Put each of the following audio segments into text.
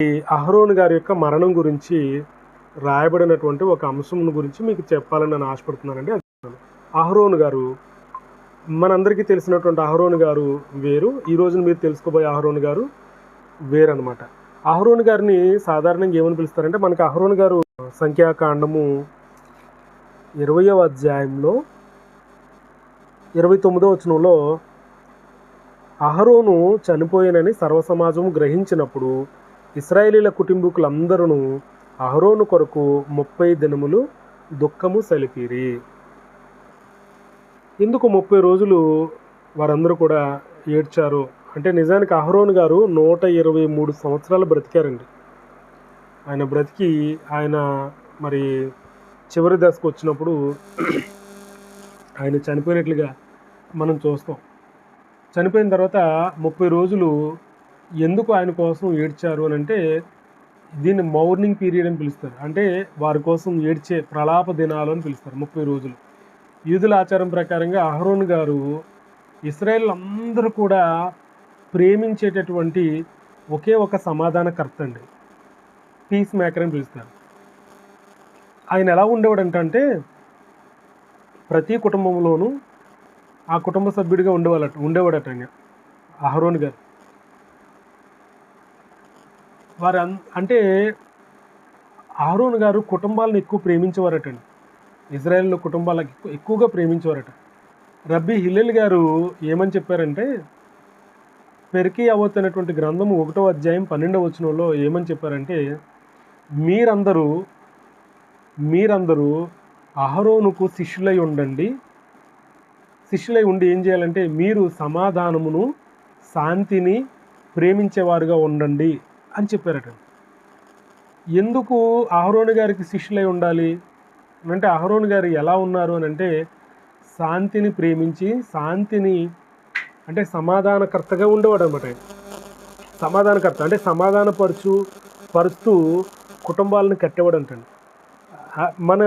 ఈ అహరోన్ గారి యొక్క మరణం గురించి రాయబడినటువంటి ఒక అంశం గురించి మీకు చెప్పాలని నేను ఆశపడుతున్నానండి. అది అహరోన్ గారు మనందరికీ తెలిసినటువంటి అహరోన్ గారు వేరు ఈ రోజున మీరు తెలుసుకోబోయే అహరోన్ గారు వేరనమాట అహరోన్ గారిని సాధారణంగా ఏమని పిలుస్తారంటే మనకి అహరోన్ గారు సంఖ్యాకాండము ఇరవయవ అధ్యాయంలో ఇరవై తొమ్మిదో వచనంలో అహరోను చనిపోయినని సర్వసమాజము గ్రహించినప్పుడు ఇస్రాయేలీల కుటుంబీకులందరూ అహరోను కొరకు ముప్పై దినములు దుఃఖము సలిపిరి. ఎందుకు ముప్పై రోజులు వారందరూ కూడా ఏడ్చారు. అంటే నిజానికి అహరోన్ గారు నూట ఇరవై మూడు సంవత్సరాలు బ్రతికారండి. ఆయన బ్రతికి ఆయన మరి చివరి దశకు వచ్చినప్పుడు ఆయన చనిపోయినట్లుగా మనం చూస్తాం. చనిపోయిన తర్వాత ముప్పై రోజులు ఎందుకు ఆయన కోసం ఏడ్చారు అని అంటే దీన్ని మౌర్నింగ్ పీరియడ్ అని పిలుస్తారు. అంటే వారి కోసం ఏడ్చే ప్రలాప దినాలు అని పిలుస్తారు ముప్పై రోజులు. యూదుల ఆచారం ప్రకారంగా అహరోన్ గారు ఇస్రాయేల్ అందరూ కూడా ప్రేమించేటటువంటి ఒకే ఒక సమాధానకర్త అండి. పీస్ మేకర్ అని పిలుస్తారు. ఆయన ఎలా ఉండేవాడు అంటే ప్రతి కుటుంబంలోనూ ఆ కుటుంబ సభ్యుడిగా ఉండేవాళ్ళట ఉండేవాడట ఆయన అహరోన్ గారు. వారు అంటే అహరోన్ గారు కుటుంబాలను ఎక్కువ ప్రేమించేవారటండి. ఇజ్రాయెల్లో కుటుంబాలకు ఎక్కువ ఎక్కువగా ప్రేమించేవారట. రబ్బీ హిల్లెల్ గారు ఏమని చెప్పారంటే పెరికి అవత్ అనేటువంటి గ్రంథము ఒకటో అధ్యాయం పన్నెండవ వచనంలో ఏమని చెప్పారంటే మీరందరూ మీరందరూ అహరోనుకు శిష్యులై ఉండండి. శిష్యులై ఉండి ఏం చేయాలంటే మీరు సమాధానమును శాంతిని ప్రేమించేవారుగా ఉండండి. అని చెప్పారట. ఎందుకు అహరోను గారికి శిష్యులై ఉండాలి? అంటే అహరోను గారు ఎలా ఉన్నారు అని అంటే శాంతిని ప్రేమించి శాంతిని అంటే సమాధానకర్తగా ఉండేవాడు అనమాట సమాధానకర్త అంటే సమాధానపరచు పరుస్తూ కుటుంబాలను కట్టేవాడు అంటండి మన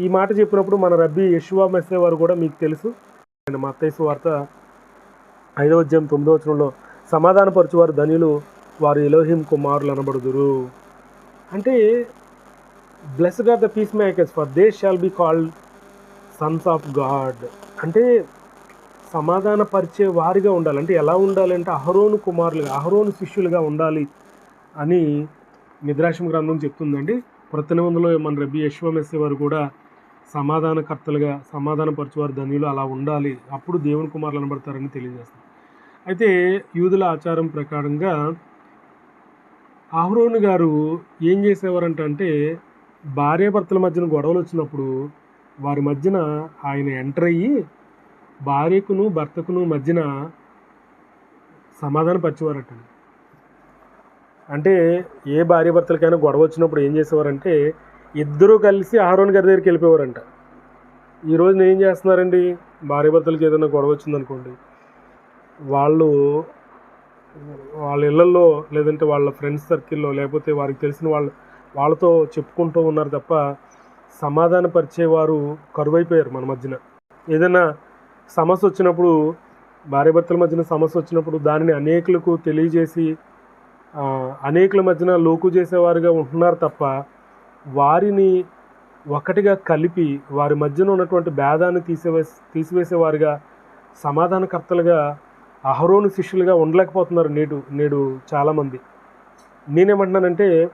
ఈ మాట చెప్పినప్పుడు మన రబ్బీ యశువా మెస్సే వారు కూడా మీకు తెలుసు. ఆయన మత్తైసు వార్త ఐదవ అధ్యాయం తొమ్మిదవ వచనంలో సమాధానపరచువారు ధనిలు వారు ఎలోహిం కుమారులు అనబడుదురు. అంటే blessed are the peacemakers for they shall be called sons of God అంటే సమాధాన పరిచే వారిగా ఉండాలి. అంటే ఎలా ఉండాలంటే అహరోను కుమారులుగా అహరోను శిష్యులుగా ఉండాలి అని నిద్రాశం గ్రంథం చెప్తుందండి. ప్రతి మన రబి యశ్వమెస్సి వారు కూడా సమాధానకర్తలుగా సమాధానపరచువారు ధనియులు అలా ఉండాలి. అప్పుడు దేవుని కుమారులు అనబడతారని తెలియజేస్తారు అయితే యూదుల ఆచారం ప్రకారంగా అహరోను గారు ఏం చేసేవారంట అంటే భార్యాభర్తల మధ్యన గొడవలు వచ్చినప్పుడు వారి మధ్యన ఆయన ఎంటర్ అయ్యి భార్యకును భర్తకును మధ్యన సమాధానపరిచేవారట అంటే ఏ భార్యభర్తలకైనా గొడవ వచ్చినప్పుడు ఏం చేసేవారంటే ఇద్దరూ కలిసి ఆహ్రోన్ గారి దగ్గరికి వెళ్ళిపోయేవారంట. ఈరోజు నేను ఏం చేస్తున్నారండి భార్యభర్తలకు ఏదైనా గొడవ వచ్చిందనుకోండి వాళ్ళు వాళ్ళ ఇళ్ళల్లో లేదంటే వాళ్ళ ఫ్రెండ్స్ సర్కిల్లో లేకపోతే వారికి తెలిసిన వాళ్ళు వాళ్ళతో చెప్పుకుంటూ ఉన్నారు తప్ప సమాధానపరిచేవారు కరువైపోయారు మన మధ్యన. ఏదైనా సమస్య వచ్చినప్పుడు భార్యాభర్తల మధ్యన సమస్య వచ్చినప్పుడు దానిని అనేకులకు తెలియజేసి అనేకుల మధ్యన లోకు చేసేవారుగా ఉంటున్నారు తప్ప వారిని ఒకటిగా కలిపి వారి మధ్యన ఉన్నటువంటి భేదాన్ని తీసివేసి తీసివేసేవారుగా సమాధానకర్తలుగా అహరోను శిష్యులుగా ఉండలేకపోతున్నారు నేడు నేడు చాలామంది. నేనేమంటున్నానంటే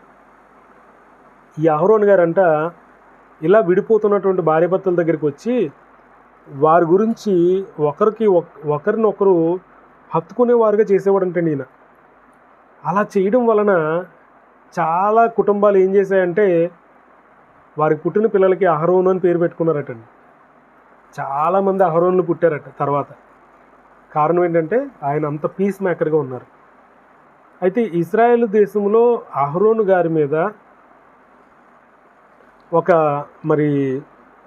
ఈ అహరోన్ గారంట ఇలా విడిపోతున్నటువంటి భార్యాభర్తల దగ్గరికి వచ్చి వారి గురించి ఒకరికి ఒక్- ఒకరినొకరు హత్తుకునేవారుగా చేసేవాడంటే నేను అలా చేయడం వలన చాలా కుటుంబాలు ఏం చేశాయంటే వారికి పుట్టిన పిల్లలకి అహరోను అని పేరు పెట్టుకున్నారటండి. చాలామంది అహరోన్లు పుట్టారట తర్వాత. కారణం ఏంటంటే ఆయన అంత పీస్ మేకర్గా ఉన్నారు. అయితే ఇస్రాయేల్ దేశంలో అహ్రోను గారి మీద ఒక మరి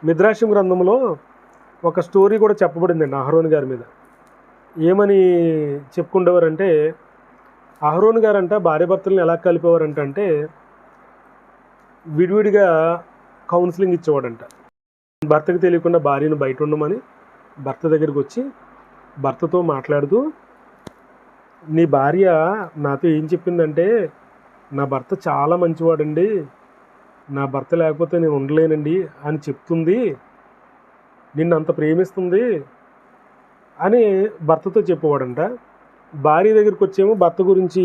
మిద్రాశం గ్రంథంలో ఒక స్టోరీ కూడా చెప్పబడిందండి అహ్రోన్ గారి మీద. ఏమని చెప్పుకుండేవారంటే అహ్రోన్ గారంట భార్యాభర్తలను ఎలా కలిపేవారంట అంటే విడివిడిగా కౌన్సిలింగ్ ఇచ్చేవాడంట. భర్తకు తెలియకుండా భార్యను బయట ఉండమని భర్త దగ్గరికి వచ్చి భర్తతో మాట్లాడుతూ నీ భార్య నాతో ఏం చెప్పిందంటే నా భర్త చాలా మంచివాడండి నా భర్త లేకపోతే నేను ఉండలేనండి అని చెప్తుంది నిన్ను అంత ప్రేమిస్తుంది అని భర్తతో చెప్పేవాడంట. భార్య దగ్గరికి వచ్చేమో భర్త గురించి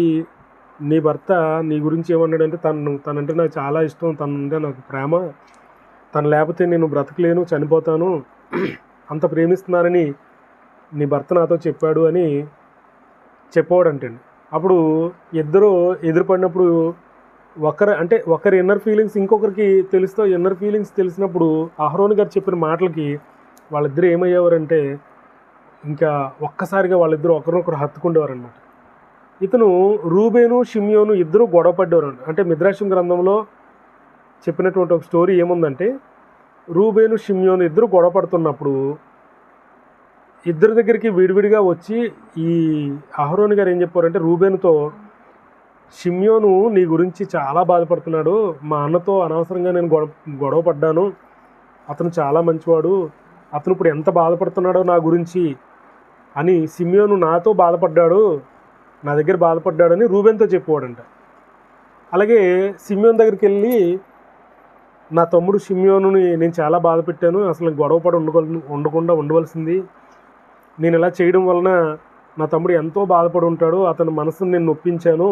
నీ భర్త నీ గురించి ఏమన్నాడంటే తను తనంటే నాకు చాలా ఇష్టం తనంటే నాకు ప్రేమ తను లేకపోతే నేను బ్రతకలేను చనిపోతాను అంత ప్రేమిస్తున్నానని నీ భర్త నాతో చెప్పాడు అని చెప్పాడంటండి అప్పుడు ఇద్దరు ఎదురుపడినప్పుడు ఒకరి అంటే ఒకరి ఇన్నర్ ఫీలింగ్స్ ఇంకొకరికి తెలుస్తూ ఇన్నర్ ఫీలింగ్స్ తెలిసినప్పుడు అహరోన్ గారు చెప్పిన మాటలకి వాళ్ళిద్దరు ఏమయ్యేవారంటే ఇంకా ఒక్కసారిగా వాళ్ళిద్దరు ఒకరినొకరు హత్తుకుండేవారనమాట ఇతను రూబేను షిమ్యోను ఇద్దరు గొడవ పడ్డేవారు అంటే మిద్రాషం గ్రంథంలో చెప్పినటువంటి ఒక స్టోరీ ఏముందంటే రూబేను షిమ్యోను ఇద్దరు గొడవ పడుతున్నప్పుడు ఇద్దరి దగ్గరికి విడివిడిగా వచ్చి ఈ అహరోన్ గారు ఏం చెప్పారంటే రూబెన్తో షిమ్యోను నీ గురించి చాలా బాధపడుతున్నాడు. మా అన్నతో అనవసరంగా నేను గొడవ గొడవ పడ్డాను. అతను చాలా మంచివాడు. అతను ఇప్పుడు ఎంత బాధపడుతున్నాడో నా గురించి అని సిమ్యోను నాతో బాధపడ్డాడు. నా దగ్గర బాధపడ్డాడని రూబెన్తో చెప్పేవాడంట. అలాగే సిమ్యోన్ దగ్గరికి వెళ్ళి నా తమ్ముడు సిమ్యోనుని నేను చాలా బాధ పెట్టాను అసలు గొడవ పడి ఉండగల ఉండకుండా ఉండవలసింది. నేను ఇలా చేయడం వలన నా తమ్ముడు ఎంతో బాధపడి ఉంటాడు అతని మనసును నేను నొప్పించాను.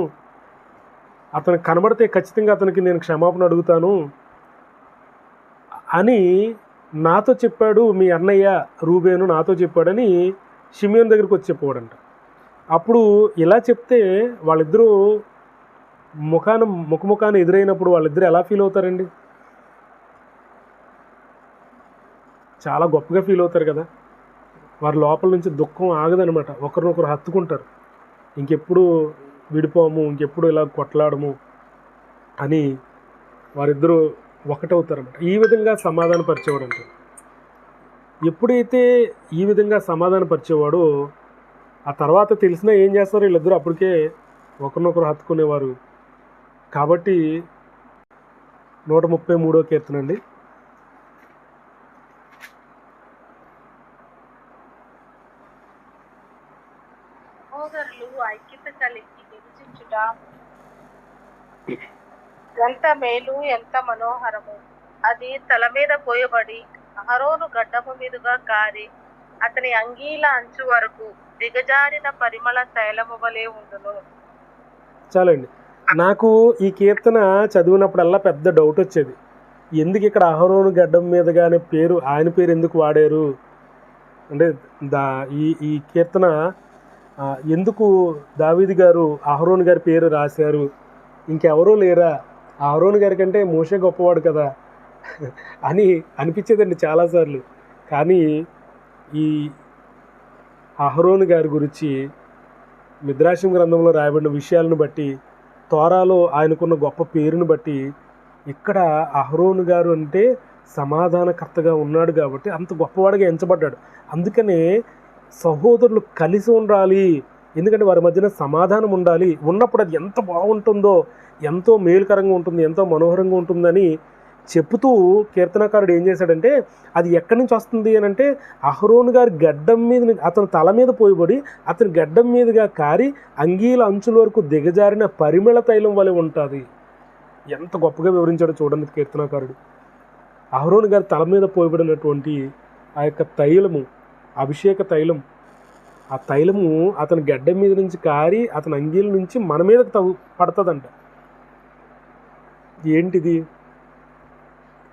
అతను కనబడితే ఖచ్చితంగా అతనికి నేను క్షమాపణ అడుగుతాను అని నాతో చెప్పాడు మీ అన్నయ్య రూబేను నాతో చెప్పాడని షిమియోన్ దగ్గరికి వచ్చి చెప్పాడంట అప్పుడు ఇలా చెప్తే వాళ్ళిద్దరూ ముఖాన ముఖముఖాన ఎదురైనప్పుడు వాళ్ళిద్దరు ఎలా ఫీల్ అవుతారండి? చాలా గొప్పగా ఫీల్ అవుతారు కదా. వారి లోపల నుంచి దుఃఖం ఆగదనమాట. ఒకరినొకరు హత్తుకుంటారు. ఇంకెప్పుడు విడిపోము ఇంకెప్పుడు ఇలా కొట్లాడము అని వారిద్దరూ ఒకటవుతారన్నమాట. ఈ విధంగా సమాధాన పరిచేవాడు ఎప్పుడైతే ఈ విధంగా సమాధాన పరిచేవాడో ఆ తర్వాత తెలిసినా ఏం చేస్తారు వీళ్ళిద్దరూ అప్పటికే ఒకరినొకరు హత్తుకునేవారు. కాబట్టి నూట ముప్పై మూడో కీర్తన అండి సహోదరులు ఐక్యత కలిగి నివసించుట ఎంత మేలు ఎంత మనోహరము. అది తల మీద పోయబడి అహరోను గడ్డము మీదుగా కారి అతని అంగీల అంచు వరకు దిగజారిన పరిమళ తైలము వలె ఉండును. చాలండి. నాకు ఈ కీర్తన చదివినప్పుడల్లా పెద్ద డౌట్ వచ్చేది. ఎందుకు ఇక్కడ అహరోను గడ్డం మీదుగానే పేరు ఆయన పేరు ఎందుకు వాడారు? అంటే దా ఈ ఈ కీర్తన ఎందుకు దావీది గారు అహరోన్ గారి పేరు రాశారు? ఇంకెవరూ లేరా? అహరోన్ గారి కంటే మోషే గొప్పవాడు కదా? అని అనిపించేదండి చాలాసార్లు. కానీ ఈ అహరోన్ గారి గురించి మిద్రాశం గ్రంథంలో రాయబడిన విషయాలను బట్టి తోరాలో ఆయనకున్న గొప్ప పేరును బట్టి ఇక్కడ అహరోన్ గారు అంటే సమాధానకర్తగా ఉన్నాడు కాబట్టి అంత గొప్పవాడిగా ఎంచబడ్డాడు. అందుకనే సహోదరులు కలిసి ఉండాలి ఎందుకంటే వారి మధ్యన సమాధానం ఉండాలి. ఉన్నప్పుడు అది ఎంత బాగుంటుందో ఎంతో మేలుకరంగా ఉంటుంది ఎంతో మనోహరంగా ఉంటుందని చెప్తూ కీర్తనకారుడు ఏం చేశాడంటే అది ఎక్కడి నుంచి వస్తుంది అని అంటే అహరోన్ గారి గడ్డం మీద అతని తల మీద పోయబడి అతని గడ్డం మీదుగా కారి అంగీల అంచుల వరకు దిగజారిన పరిమళ తైలం వలె ఉంటుంది. ఎంత గొప్పగా వివరించాడో చూడండి కీర్తనకారుడు. అహరోన్ గారి తల మీద పోయబడినటువంటి ఆ యొక్క తైలము అభిషేక తైలం ఆ తైలము అతని గడ్డం మీద నుంచి కారి అతని అంగీల నుంచి మన మీదకి తగు పడుతుందంట. ఏంటిది?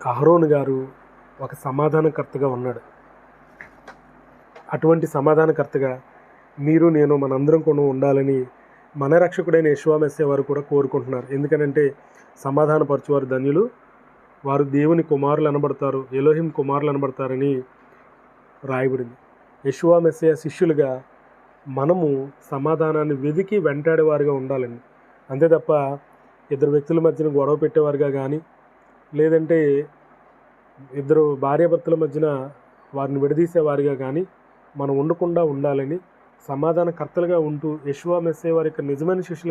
కహరోన్ గారు ఒక సమాధానకర్తగా ఉన్నాడు. అటువంటి సమాధానకర్తగా మీరు నేను మనందరం కూడా ఉండాలని మన రక్షకుడైన యశ్వామెస్సే వారు కూడా కోరుకుంటున్నారు. ఎందుకనంటే సమాధానపరచువారు ధన్యులు. వారు దేవుని కుమారులు అనబడతారు ఎలోహిం కుమారులు అనబడతారని రాయబడింది. యశువా మెస్సయ శిష్యులుగా మనము సమాధానాన్ని వెదికి వెంటాడేవారుగా ఉండాలండి. అంతే తప్ప ఇద్దరు వ్యక్తుల మధ్యన గొడవ పెట్టేవారుగా కానీ లేదంటే ఇద్దరు భార్యాభర్తల మధ్యన వారిని విడదీసేవారిగా కానీ మనం ఉండకుండా ఉండాలని సమాధానకర్తలుగా ఉంటూ యశువా మెస్సే వారి యొక్క నిజమైన శిష్యులు